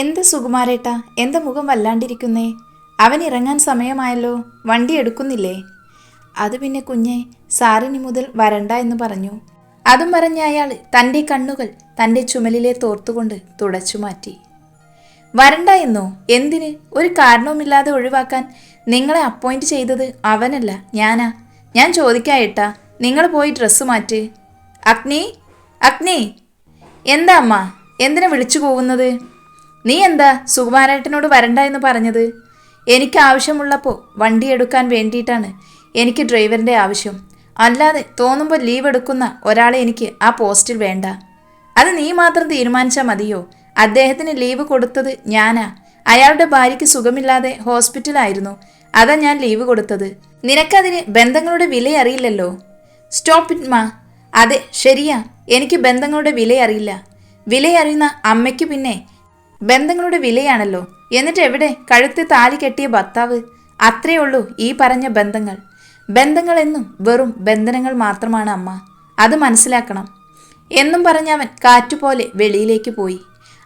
എന്ത് സുകുമാരേട്ടാ എന്ത് മുഖം വല്ലാണ്ടിരിക്കുന്നേ? അവൻ ഇറങ്ങാൻ സമയമായല്ലോ വണ്ടി എടുക്കുന്നില്ലേ? അത് പിന്നെ കുഞ്ഞെ സാറിനി മുതൽ വരണ്ട എന്ന് പറഞ്ഞു. അതും പറഞ്ഞ അയാൾ തന്റെ കണ്ണുകൾ തന്റെ ചുമലിലെ തോർത്തുകൊണ്ട് തുടച്ചു മാറ്റി. വരണ്ട എന്നോ? എന്തിന്? ഒരു കാരണവുമില്ലാതെ ഒഴിവാക്കാൻ നിങ്ങളെ അപ്പോയിന്റ് ചെയ്തത് അവനല്ല ഞാനാ. ഞാൻ ചോദിക്കായേട്ടാ നിങ്ങൾ പോയി ഡ്രസ്സ് മാറ്റ്. അഗ്നി അഗ്നി. എന്താ അമ്മ? എന്തിനാ വിളിച്ചു പോകുന്നത്? നീ എന്താ സുകുമാരേട്ടനോട് വരണ്ട എന്ന് പറഞ്ഞത്? എനിക്ക് ആവശ്യമുള്ളപ്പോൾ വണ്ടി എടുക്കാൻ വേണ്ടിയിട്ടാണ് എനിക്ക് ഡ്രൈവറിന്റെ ആവശ്യം. അല്ലാതെ തോന്നുമ്പോൾ ലീവ് എടുക്കുന്ന ഒരാളെ എനിക്ക് ആ പോസ്റ്റിൽ വേണ്ട. അത് നീ മാത്രം തീരുമാനിച്ചാൽ മതിയോ? അദ്ദേഹത്തിന് ലീവ് കൊടുത്തത് ഞാനാ. അയാളുടെ ഭാര്യയ്ക്ക് സുഖമില്ലാതെ ഹോസ്പിറ്റലായിരുന്നു. അതാ ഞാൻ ലീവ് കൊടുത്തത്. നിനക്കതിന് ബന്ധങ്ങളുടെ വില അറിയില്ലല്ലോ? സ്റ്റോപ്പ് ഇറ്റ് മാ. അതെ ശരിയാ. എനിക്ക് ബന്ധങ്ങളുടെ വില അറിയില്ല. വില അറിയുന്ന അമ്മയ്ക്ക് പിന്നെ ബന്ധങ്ങളുടെ വിലയാണല്ലോ. എന്നിട്ട് എവിടെ? കഴുത്ത് താലി കെട്ടിയ ഭർത്താവ്. അത്രേ ഉള്ളൂ ഈ പറഞ്ഞ ബന്ധങ്ങൾ. ബന്ധങ്ങൾ എന്നും വെറും ബന്ധനങ്ങൾ മാത്രമാണ് അമ്മ. അത് മനസ്സിലാക്കണം. എന്നും പറഞ്ഞവൻ കാറ്റുപോലെ വെളിയിലേക്ക് പോയി.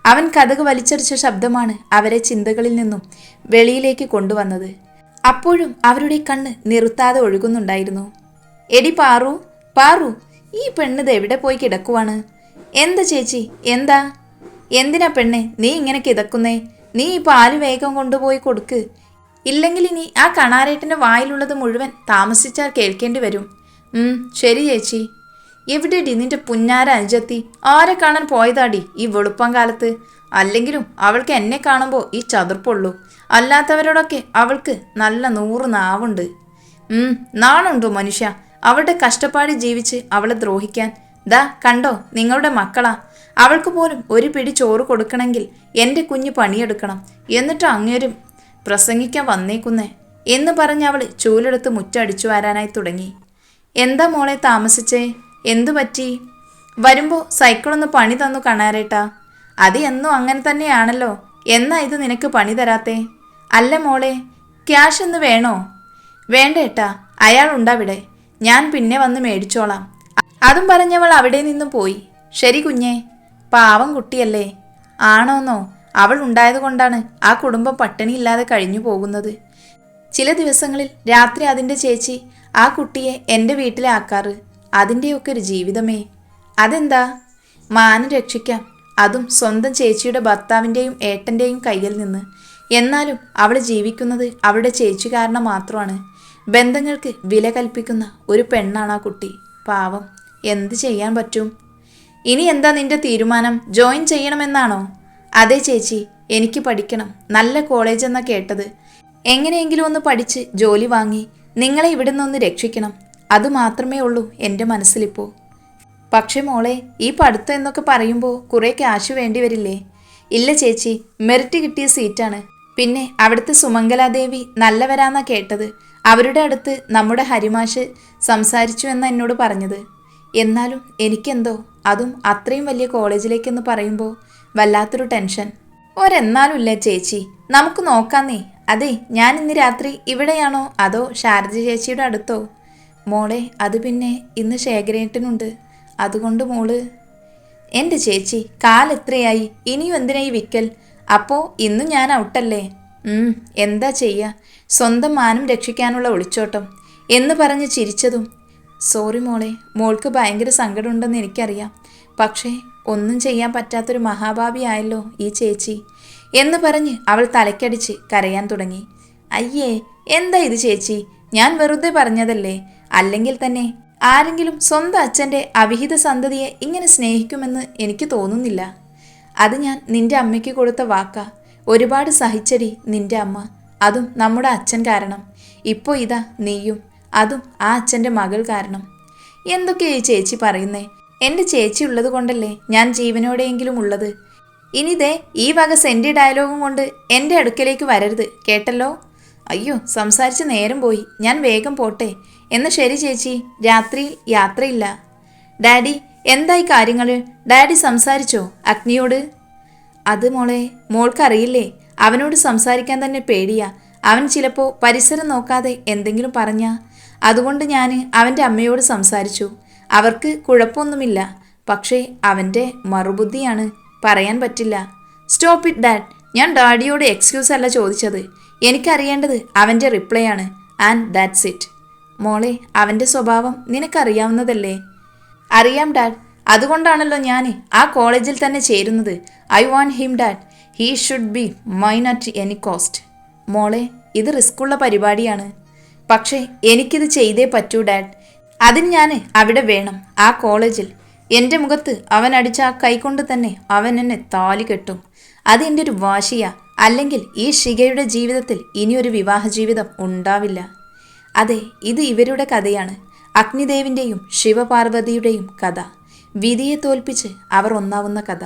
അവൻ കഥക് വലിച്ചടിച്ച ശബ്ദമാണ് അവരെ ചിന്തകളിൽ നിന്നും വെളിയിലേക്ക് കൊണ്ടുവന്നത്. അപ്പോഴും അവരുടെ കണ്ണ് നിർത്താതെ ഒഴുകുന്നുണ്ടായിരുന്നു. എടി പാറു പാറു ഈ പെണ്ണിത് എവിടെ പോയി കിടക്കുവാണ്? എന്താ ചേച്ചി? എന്താ? എന്തിനാ പെണ്ണെ? നീ ഇങ്ങനെ കിതക്കുന്നേ നീ ഈ പാൽ വേഗം കൊണ്ടുപോയി കൊടുക്ക്? ഇല്ലെങ്കിൽ ഇനി ആ കണാരേട്ടന്റെ വായിലുള്ളത് മുഴുവൻ താമസിച്ചാൽ കേൾക്കേണ്ടി വരും. ശരി ചേച്ചി. എവിടെടി നിന്റെ പുന്നാര അനുജത്തി? ആരെ കാണാൻ പോയതാടി ഈ വെളുപ്പം കാലത്ത്? അല്ലെങ്കിലും അവൾക്ക് എന്നെ കാണുമ്പോൾ ഈ ചതുർപ്പുള്ളൂ. അല്ലാത്തവരോടൊക്കെ അവൾക്ക് നല്ല നൂറ് നാവുണ്ട്. നാണുണ്ടോ മനുഷ്യ? അവളുടെ കഷ്ടപ്പാടി ജീവിച്ച് അവളെ ദ്രോഹിക്കാൻ ദാ കണ്ടോ നിങ്ങളുടെ മക്കളാ. അവൾക്ക് പോലും ഒരു പിടി ചോറ് കൊടുക്കണമെങ്കിൽ എന്റെ കുഞ്ഞ് പണിയെടുക്കണം. എന്നിട്ട് അങ്ങേരും പ്രസംഗിക്കാൻ വന്നേക്കുന്നേ. എന്ന് പറഞ്ഞ് അവൾ ചൂലെടുത്ത് മുറ്റടിച്ചു വരാനായി തുടങ്ങി. എന്താ മോളെ താമസിച്ചേ? എന്തു പറ്റി? വരുമ്പോൾ സൈക്കിളൊന്ന് പണി തന്നു കാണാറേട്ടാ അത് എന്നും അങ്ങനെ തന്നെയാണല്ലോ. എന്നാ ഇത് നിനക്ക് പണി തരാത്തേ? അല്ല മോളെ ക്യാഷ് എന്ന് വേണോ? വേണ്ട ഏട്ടാ അയാൾ ഉണ്ടാവിടെ ഞാൻ പിന്നെ വന്ന് മേടിച്ചോളാം. അതും പറഞ്ഞവൾ അവിടെ നിന്നും പോയി. ശരി കുഞ്ഞേ പാവം കുട്ടിയല്ലേ. ആണോന്നോ? അവൾ ഉണ്ടായതുകൊണ്ടാണ് ആ കുടുംബം പട്ടിണിയില്ലാതെ കഴിഞ്ഞു പോകുന്നത്. ചില ദിവസങ്ങളിൽ രാത്രി അതിന്റെ ചേച്ചി ആ കുട്ടിയെ എന്റെ വീട്ടിലാക്കാറ് അതിന്റെയൊക്കെ ഒരു ജീവിതമേ. അതെന്താ? മാനം രക്ഷിക്കാം. അതും സ്വന്തം ചേച്ചിയുടെ ഭർത്താവിന്റെയും ഏട്ടന്റെയും കയ്യിൽ നിന്ന്. എന്നാലും അവൾ ജീവിക്കുന്നത് അവളുടെ ചേച്ചി കാരണം മാത്രമാണ്. ബന്ധങ്ങൾക്ക് വില കൽപ്പിക്കുന്ന ഒരു പെണ്ണാണ് ആ കുട്ടി. പാവം. എന്ത് ചെയ്യാൻ പറ്റും? ഇനി എന്താ നിന്റെ തീരുമാനം? ജോയിൻ ചെയ്യണമെന്നാണോ? അതെ ചേച്ചി എനിക്ക് പഠിക്കണം. നല്ല കോളേജ് എന്നാ കേട്ടത്. എങ്ങനെയെങ്കിലും ഒന്ന് പഠിച്ച് ജോലി വാങ്ങി നിങ്ങളെ ഇവിടെ നിന്നൊന്ന് രക്ഷിക്കണം. അത് മാത്രമേ ഉള്ളൂ എന്റെ മനസ്സിലിപ്പോൾ പക്ഷേ മോളെ ഈ പഠിത്തം എന്നൊക്കെ പറയുമ്പോൾ കുറേ ക്യാഷ് വേണ്ടി വരില്ലേ? ഇല്ല ചേച്ചി മെറിറ്റ് കിട്ടിയ സീറ്റാണ്. പിന്നെ അവിടുത്തെ സുമംഗലാദേവി നല്ലവരാന്നാ കേട്ടത്. അവരുടെ അടുത്ത് നമ്മുടെ ഹരിമാഷ് സംസാരിച്ചു എന്നാ എന്നോട് പറഞ്ഞത്. എന്നാലും എനിക്കെന്തോ? അതും അത്രയും വലിയ കോളേജിലേക്കെന്ന് പറയുമ്പോൾ വല്ലാത്തൊരു ടെൻഷൻ. ഒരെന്നാലും ഇല്ലേ ചേച്ചി? നമുക്ക് നോക്കാന്നേ. അതെ ഞാൻ ഇന്ന് രാത്രി ഇവിടെയാണോ? അതോ ശാരദ ചേച്ചിയുടെ അടുത്തോ? മോളെ അത് പിന്നെ ഇന്ന് ശേഖരേട്ടനുണ്ട്. അതുകൊണ്ട് മോൾ എന്റെ ചേച്ചി കാലെത്രയായി ഇനിയും എന്തിനായി വിക്കൽ? അപ്പോൾ ഇന്ന് ഞാൻ ഔട്ടല്ലേ? എന്താ ചെയ്യുക സ്വന്തം മാനം രക്ഷിക്കാനുള്ള ഒളിച്ചോട്ടം. എന്ന് പറഞ്ഞ് ചിരിച്ചതും സോറി മോളെ മോൾക്ക് ഭയങ്കര സങ്കടമുണ്ടെന്ന് എനിക്കറിയാം. പക്ഷേ ഒന്നും ചെയ്യാൻ പറ്റാത്തൊരു മഹാഭാവിയായല്ലോ ഈ ചേച്ചി. എന്ന് പറഞ്ഞ് അവൾ തലക്കടിച്ച് കരയാൻ തുടങ്ങി. അയ്യേ എന്താ ഇത് ചേച്ചി? ഞാൻ വെറുതെ പറഞ്ഞതല്ലേ? അല്ലെങ്കിൽ തന്നെ ആരെങ്കിലും സ്വന്തം അച്ഛന്റെ അവിഹിത സന്തതിയെ ഇങ്ങനെ സ്നേഹിക്കുമെന്ന് എനിക്ക് തോന്നുന്നില്ല. അത് ഞാൻ നിന്റെ അമ്മയ്ക്ക് കൊടുത്ത വാക്ക. ഒരുപാട് സഹിച്ചടി നിന്റെ അമ്മ. അതും നമ്മുടെ അച്ഛൻ കാരണം. ഇപ്പോൾ ഇതാ നീയും. അതും ആ അച്ഛന്റെ മകൾ കാരണം. എന്തൊക്കെയാ ഈ ചേച്ചി പറയുന്നേ? എന്റെ ചേച്ചി ഉള്ളത് കൊണ്ടല്ലേ ഞാൻ ജീവനോടെയെങ്കിലും ഉള്ളത്. ഇനിതേ ഈ വക സെന്റി ഡയലോഗും കൊണ്ട് എന്റെ അടുക്കലേക്ക് വരരുത് കേട്ടല്ലോ? അയ്യോ സംസാരിച്ച് നേരം പോയി. ഞാൻ വേഗം പോട്ടെ. എന്ന് ശരി ചേച്ചി രാത്രി യാത്രയില്ല. ഡാഡി എന്തായി കാര്യങ്ങൾ ഡാഡി സംസാരിച്ചോ അഗ്നിയോട്? അത് മോളെ മോൾക്കറിയില്ലേ? അവനോട് സംസാരിക്കാൻ തന്നെ പേടിയാ. അവൻ ചിലപ്പോൾ പരിസരം നോക്കാതെ എന്തെങ്കിലും പറഞ്ഞാ അതുകൊണ്ട് ഞാൻ അവന്റെ അമ്മയോട് സംസാരിച്ചു. അവർക്ക് കുഴപ്പമൊന്നുമില്ല. പക്ഷേ അവന്റെ മറുബുദ്ധിയാണ് പറയാൻ പറ്റില്ല. സ്റ്റോപ്പ് ഇറ്റ് ഡാഡ് ഞാൻ ഡാഡിയോട് എക്സ്ക്യൂസ് അല്ല ചോദിച്ചത്. എനിക്കറിയേണ്ടത് അവന്റെ റിപ്ലൈ ആണ്. ആൻഡ് ദാറ്റ്സ് ഇറ്റ് മോളെ അവന്റെ സ്വഭാവം നിനക്കറിയാവുന്നതല്ലേ? അറിയാം ഡാഡ് അതുകൊണ്ടാണല്ലോ ഞാൻ ആ കോളേജിൽ തന്നെ ചേരുന്നത്. I want him dad he should be mine at any cost മോളെ ഇത് റിസ്ക്കുള്ള പരിപാടിയാണ്. പക്ഷേ എനിക്കിത് ചെയ്തേ പറ്റൂ ഡാഡ്. അതിന് ഞാൻ അവിടെ വേണം ആ കോളേജിൽ. എന്റെ മുഖത്ത് അവൻ അടിച്ച ആ കൈകൊണ്ട് തന്നെ അവൻ എന്നെ താലി കെട്ടും. അത് എന്റെ ഒരു വാശിയാ. അല്ലെങ്കിൽ ഈ ഷികയുടെ ജീവിതത്തിൽ ഇനിയൊരു വിവാഹ ജീവിതം ഉണ്ടാവില്ല. അതെ ഇത് ഇവരുടെ കഥയാണ്. അഗ്നിദേവിന്റെയും ശിവപാർവതിയുടെയും കഥ. വിധിയെ തോൽപ്പിച്ച് അവർ ഒന്നാവുന്ന കഥ.